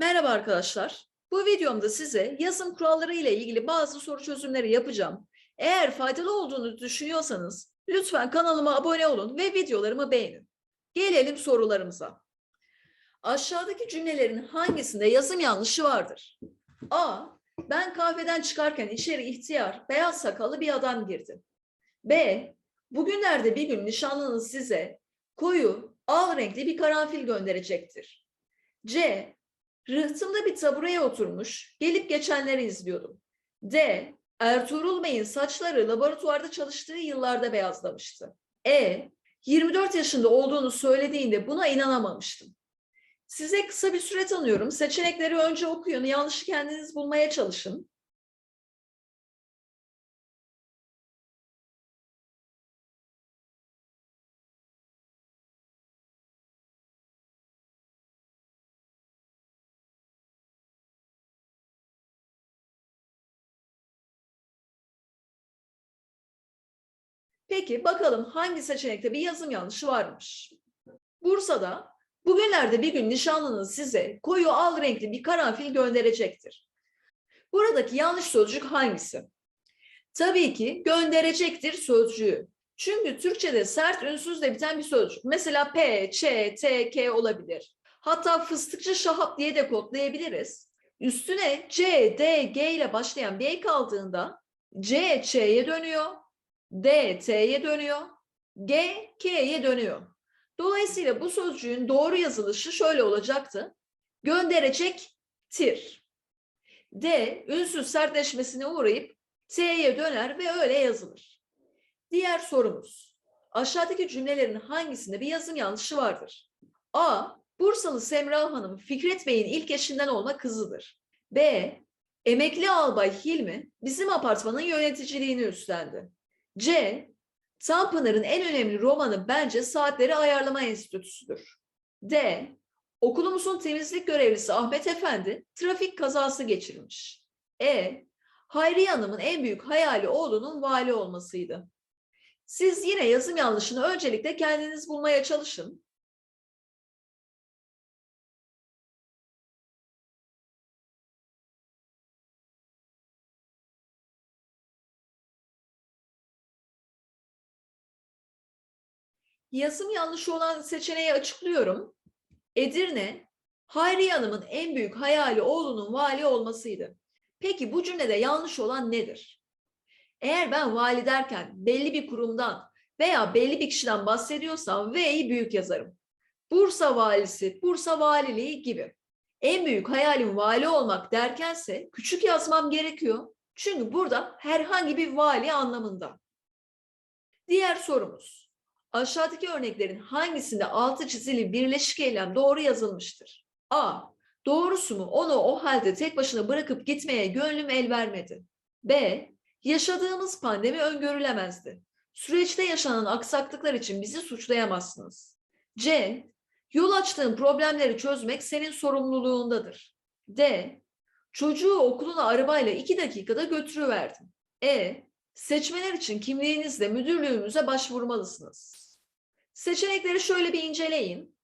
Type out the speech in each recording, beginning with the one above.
Merhaba arkadaşlar. Bu videomda size yazım kuralları ile ilgili bazı soru çözümleri yapacağım. Eğer faydalı olduğunu düşünüyorsanız lütfen kanalıma abone olun ve videolarımı beğenin. Gelelim sorularımıza. Aşağıdaki cümlelerin hangisinde yazım yanlışı vardır? A. Ben kahveden çıkarken içeri ihtiyar, beyaz sakallı bir adam girdi. B. Bugünlerde bir gün nişanlınız size koyu, al renkli bir karanfil gönderecektir. C. Rıhtımda bir tabureye oturmuş, gelip geçenleri izliyordum. D. Ertuğrul Bey'in saçları laboratuvarda çalıştığı yıllarda beyazlamıştı. E. 24 yaşında olduğunu söylediğinde buna inanamamıştım. Size kısa bir süre tanıyorum. Seçenekleri önce okuyun, yanlışı kendiniz bulmaya çalışın. Peki bakalım hangi seçenekte bir yazım yanlışı varmış? Bursa'da bugünlerde bir gün nişanlınız size koyu al renkli bir karanfil gönderecektir. Buradaki yanlış sözcük hangisi? Tabii ki gönderecektir sözcüğü. Çünkü Türkçe'de sert ünsüzle biten bir sözcük. Mesela P, Ç, T, K olabilir. Hatta fıstıkçı şahap diye de kodlayabiliriz. Üstüne C, D, G ile başlayan bir ek aldığında C, Ç'ye dönüyor. D, T'ye dönüyor. G, K'ye dönüyor. Dolayısıyla bu sözcüğün doğru yazılışı şöyle olacaktı. Gönderecektir. D, ünsüz sertleşmesine uğrayıp T'ye döner ve öyle yazılır. Diğer sorumuz. Aşağıdaki cümlelerin hangisinde bir yazım yanlışı vardır? A. Bursalı Semra Hanım Fikret Bey'in ilk eşinden olma kızıdır. B. Emekli albay Hilmi bizim apartmanın yöneticiliğini üstlendi. C. Tanpınar'ın en önemli romanı bence Saatleri Ayarlama Enstitüsü'dür. D. Okulumuzun temizlik görevlisi Ahmet Efendi trafik kazası geçirmiş. E. Hayriye Hanım'ın en büyük hayali oğlunun vali olmasıydı. Siz yine yazım yanlışını öncelikle kendiniz bulmaya çalışın. Yazım yanlışı olan seçeneği açıklıyorum. Edirne, Hayriye Hanım'ın en büyük hayali oğlunun vali olmasıydı. Peki bu cümlede yanlış olan nedir? Eğer ben vali derken belli bir kurumdan veya belli bir kişiden bahsediyorsam V'yi büyük yazarım. Bursa valisi, Bursa valiliği gibi. En büyük hayalim vali olmak derkense küçük yazmam gerekiyor. Çünkü burada herhangi bir vali anlamında. Diğer sorumuz. Aşağıdaki örneklerin hangisinde altı çizili birleşik eylem doğru yazılmıştır? A. Doğrusu mu onu o halde tek başına bırakıp gitmeye gönlüm el vermedi. B. Yaşadığımız pandemi öngörülemezdi. Süreçte yaşanan aksaklıklar için bizi suçlayamazsınız. C. Yol açtığın problemleri çözmek senin sorumluluğundadır. D. Çocuğu okuluna arabayla iki dakikada götürüverdim. E. Seçmeler için kimliğinizle müdürlüğümüze başvurmalısınız. Seçenekleri şöyle bir inceleyin.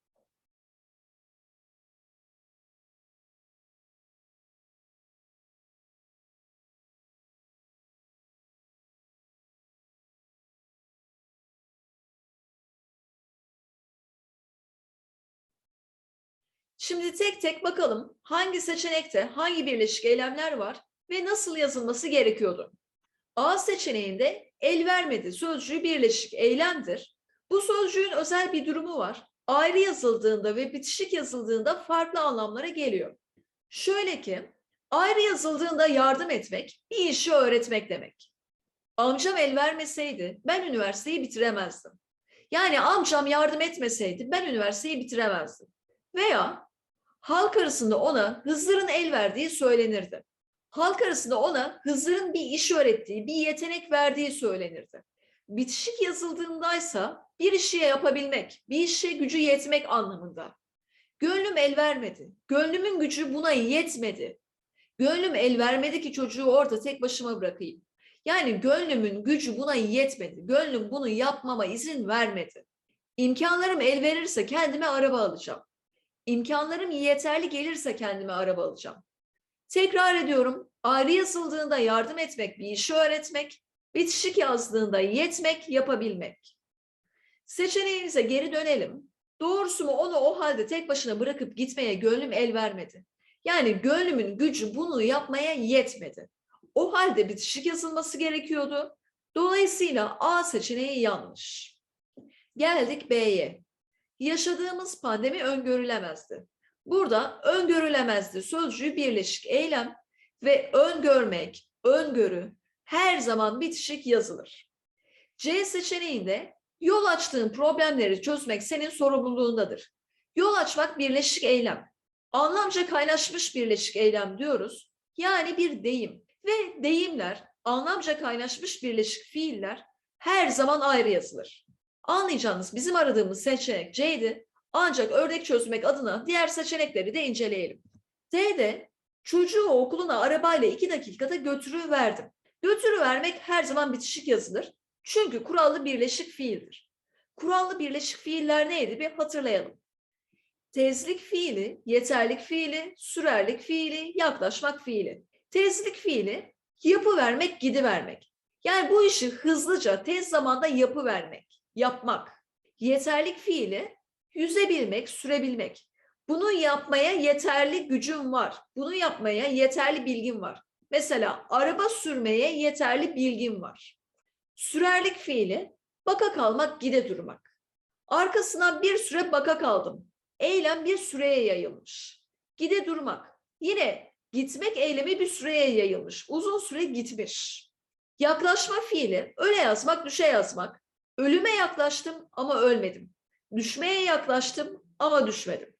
Şimdi tek tek bakalım hangi seçenekte hangi birleşik eylemler var ve nasıl yazılması gerekiyordu. A seçeneğinde el vermedi sözcüğü birleşik eylemdir. Bu sözcüğün özel bir durumu var. Ayrı yazıldığında ve bitişik yazıldığında farklı anlamlara geliyor. Şöyle ki ayrı yazıldığında yardım etmek bir işi öğretmek demek. Amcam el vermeseydi ben üniversiteyi bitiremezdim. Yani amcam yardım etmeseydi ben üniversiteyi bitiremezdim. Veya halk arasında ona Hızır'ın el verdiği söylenirdi. Halk arasında ona Hızır'ın bir iş öğrettiği, bir yetenek verdiği söylenirdi. Bitişik yazıldığındaysa bir işi yapabilmek, bir işe gücü yetmek anlamında. Gönlüm el vermedi. Gönlümün gücü buna yetmedi. Gönlüm el vermedi ki çocuğu orada tek başıma bırakayım. Yani gönlümün gücü buna yetmedi. Gönlüm bunu yapmama izin vermedi. İmkanlarım el verirse kendime araba alacağım. İmkanlarım yeterli gelirse kendime araba alacağım. Tekrar ediyorum. Ayrı yazıldığında yardım etmek, bir işi öğretmek, bitişik yazdığında yetmek, yapabilmek. Seçeneğimize geri dönelim. Doğrusu mu onu o halde tek başına bırakıp gitmeye gönlüm el vermedi. Yani gönlümün gücü bunu yapmaya yetmedi. O halde bitişik yazılması gerekiyordu. Dolayısıyla A seçeneği yanlış. Geldik B'ye. Yaşadığımız pandemi öngörülemezdi. Burada öngörülemezdi sözcüğü birleşik eylem ve öngörmek, öngörü her zaman bitişik yazılır. C seçeneğinde yol açtığın problemleri çözmek senin sorumluluğundadır. Yol açmak birleşik eylem. Anlamca kaynaşmış birleşik eylem diyoruz. Yani bir deyim ve deyimler, anlamca kaynaşmış birleşik fiiller her zaman ayrı yazılır. Anlayacağınız bizim aradığımız seçenek C'ydi. Ancak örnek çözmek adına diğer seçenekleri de inceleyelim. D'de çocuğu okuluna arabayla iki dakikada götürüverdim. Götürüvermek her zaman bitişik yazılır. Çünkü kurallı birleşik fiildir. Kurallı birleşik fiiller neydi bir hatırlayalım. Tezlik fiili, yeterlik fiili, sürerlik fiili, yaklaşmak fiili. Tezlik fiili yapı vermek, gidivermek. Yani bu işi hızlıca, tez zamanda yapı vermek, yapmak. Yeterlik fiili yüzebilmek, sürebilmek. Bunu yapmaya yeterli gücüm var. Bunu yapmaya yeterli bilgim var. Mesela araba sürmeye yeterli bilgim var. Sürerlik fiili baka kalmak, gide durmak. Arkasına bir süre baka kaldım. Eylem bir süreye yayılmış. Gide durmak. Yine gitmek eylemi bir süreye yayılmış. Uzun süre gitmiş. Yaklaşma fiili öyle yazmak, düşe yazmak. Ölüme yaklaştım ama ölmedim. Düşmeye yaklaştım ama düşmedim.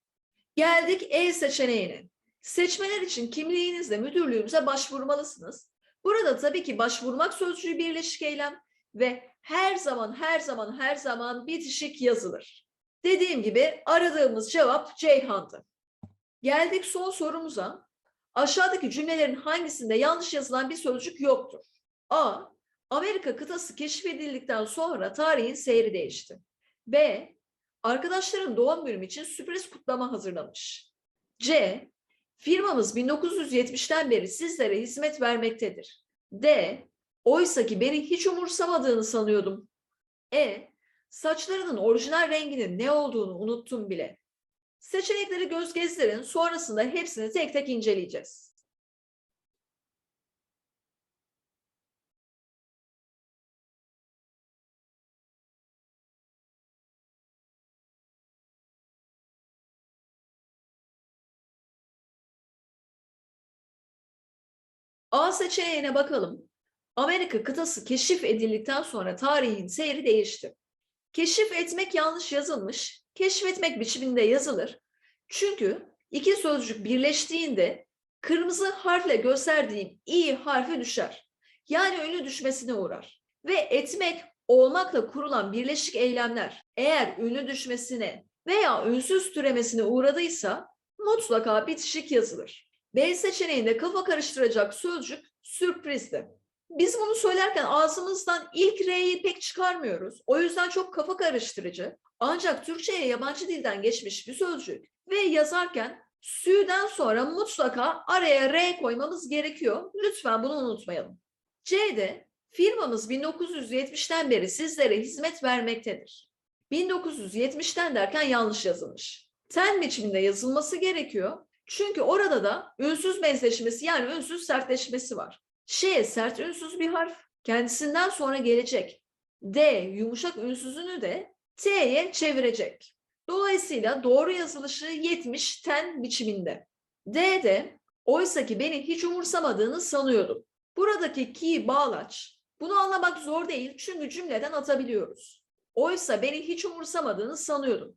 Geldik E seçeneğine. Seçmeler için kimliğinizle müdürlüğümüze başvurmalısınız. Burada tabii ki başvurmak sözcüğü birleşik eylem ve her zaman her zaman her zaman bitişik yazılır. Dediğim gibi aradığımız cevap Ceyhan'dı. Geldik son sorumuza. Aşağıdaki cümlelerin hangisinde yanlış yazılan bir sözcük yoktur? A. Amerika kıtası keşfedildikten sonra tarihin seyri değişti. B. Arkadaşların doğum günüm için sürpriz kutlama hazırlamış. C. Firmamız 1970'ten beri sizlere hizmet vermektedir. D. Oysa ki beni hiç umursamadığını sanıyordum. E. Saçlarının orijinal renginin ne olduğunu unuttum bile. Seçenekleri göz gezdirin, sonrasında hepsini tek tek inceleyeceğiz. A seçeneğine bakalım. Amerika kıtası keşif edildikten sonra tarihin seyri değişti. Keşif etmek yanlış yazılmış, keşfetmek biçiminde yazılır. Çünkü iki sözcük birleştiğinde kırmızı harfle gösterdiğim i harfi düşer. Yani ünlü düşmesine uğrar. Ve etmek, olmakla kurulan birleşik eylemler eğer ünlü düşmesine veya ünsüz türemesine uğradıysa mutlaka bitişik yazılır. B seçeneğinde kafa karıştıracak sözcük sürprizdi. Biz bunu söylerken ağzımızdan ilk R'yi pek çıkarmıyoruz. O yüzden çok kafa karıştırıcı. Ancak Türkçe'ye yabancı dilden geçmiş bir sözcük ve yazarken sü'den sonra mutlaka araya R koymamız gerekiyor. Lütfen bunu unutmayalım. C'de firmamız 1970'ten beri sizlere hizmet vermektedir. 1970'ten derken yanlış yazılmış. Ten biçiminde yazılması gerekiyor. Çünkü orada da ünsüz benzeşmesi yani ünsüz sertleşmesi var. Ş sert ünsüz bir harf. Kendisinden sonra gelecek. D yumuşak ünsüzünü de T'ye çevirecek. Dolayısıyla doğru yazılışı 70 ten biçiminde. D de oysa ki beni hiç umursamadığını sanıyordum. Buradaki ki bağlaç. Bunu anlamak zor değil çünkü cümleden atabiliyoruz. Oysa beni hiç umursamadığını sanıyordum.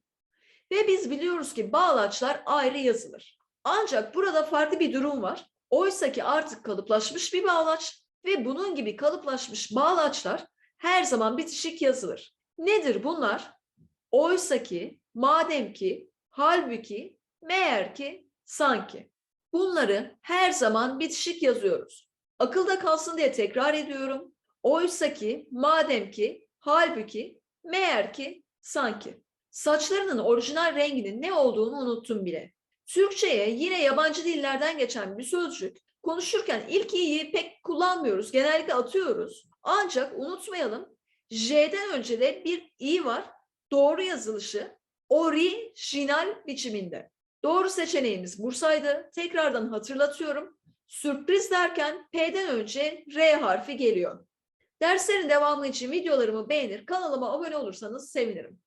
Ve biz biliyoruz ki bağlaçlar ayrı yazılır. Ancak burada farklı bir durum var. Oysa ki artık kalıplaşmış bir bağlaç ve bunun gibi kalıplaşmış bağlaçlar her zaman bitişik yazılır. Nedir bunlar? Oysa ki, madem ki, halbuki, meğer ki, sanki. Bunları her zaman bitişik yazıyoruz. Akılda kalsın diye tekrar ediyorum. Oysa ki, madem ki, halbuki, meğer ki, sanki. Saçlarının orijinal renginin ne olduğunu unuttum bile. Türkçe'ye yine yabancı dillerden geçen bir sözcük. Konuşurken ilk i'yi pek kullanmıyoruz. Genellikle atıyoruz. Ancak unutmayalım J'den önce de bir i var. Doğru yazılışı orijinal biçiminde. Doğru seçeneğimiz Bursa'ydı. Tekrardan hatırlatıyorum. Sürpriz derken P'den önce R harfi geliyor. Derslerin devamı için videolarımı beğenir, kanalıma abone olursanız sevinirim.